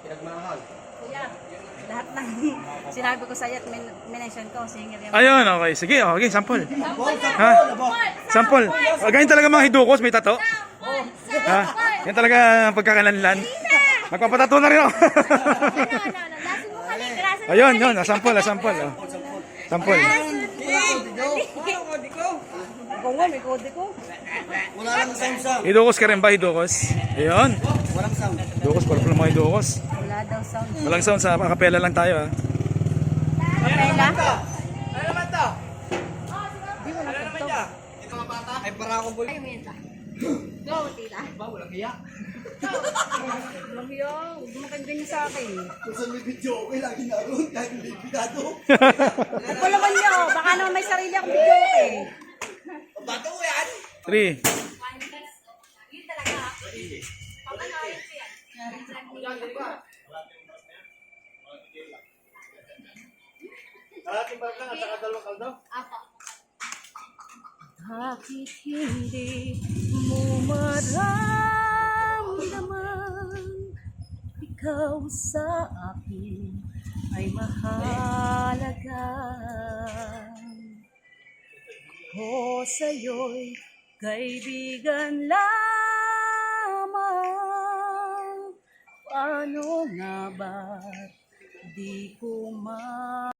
Pinagmahal. Kuya, lahat ng sinabi ko sa iyo at min- minention ko, singer yung... Ayun, okay. Sige, okay, sample. Ha? Sample. Oh, ganyan talaga mga hidukos, may tato. Ha? Yan talaga ang pagkakalanlan. Magpapatato na rin ako. Ayun, yun. ah, Sample, ah, sample. oh. Sample. Nga, may kode ko. Wala lang sound sound. Hidukos ka rin ba, hidukos? Ayun. Walang sound. Hidukos, para pala mga hidukos. Wala daw sound. Walang sound sa akapela lang tayo, ha? Kapela? Ano naman to? Di mo natugtog. Ay, para ako boy. Ay, minta. Go, tila. Ba, walang hiya. Mo yun, huwag mo kang ganyan sa akin. Kung saan may video, okay lagi naroon. Kahit hindi pinado. Ako naman yun, baka naman may sarili akong video eh. Bato ko yan. Three. Kalating barang at saka dalawang kaldo. Bakit hindi mo maramdaman Ikaw sa akin ay mahalaga Ko sa'yo'y kaibigan lamang. Paano nga ba di ko ma